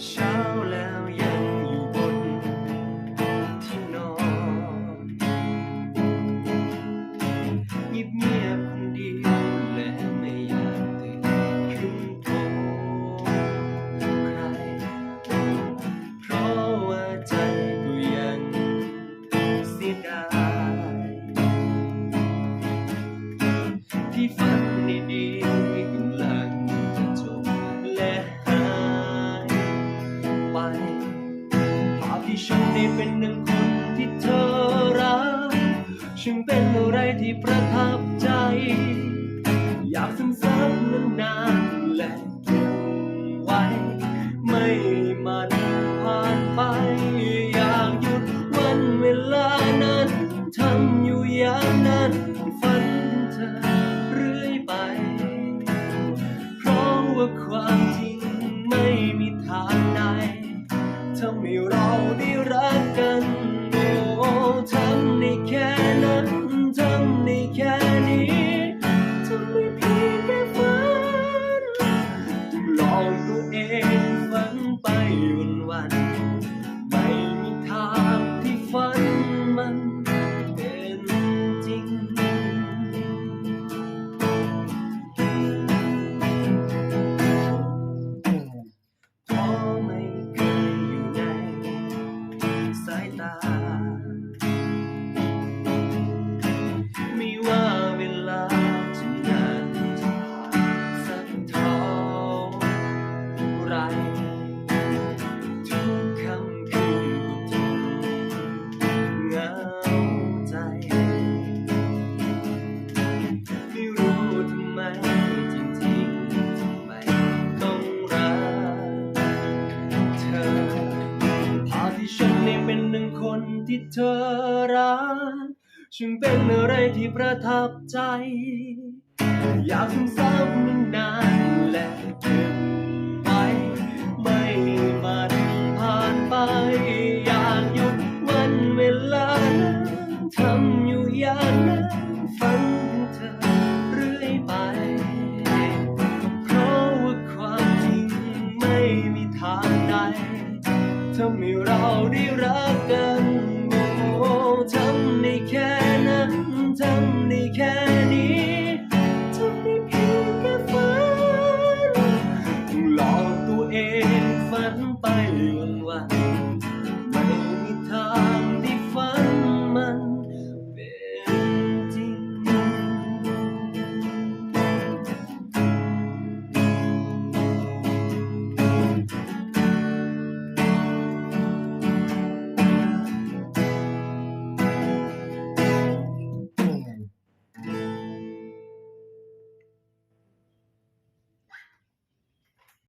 เหนึ่งคนที่เธอรักฉันเป็นอะไรที่ประทับใจ อยากซึมซับนานๆและเก็บไว้ ไม่มันผ่านไป อยากหยุดวันเวลานั้นทำอยู่อย่างนั้นฝันเธอเรื่อยไป เพราะว่าความจริงไม่มีทางใดทำให้เรา andar. เธอรักฉันเป็นอะไรที่ประทับใจ อยากซึมซับมันนานและเก็บไว้ไม่มันผ่านไป อยากหยุดวันเวลานั้นทำอยู่อย่างนั้นฝันถึงเธอเรื่อยไป เพราะว่าความจริงไม่มีทางใดทำให้เราได้รักกันำได้แค่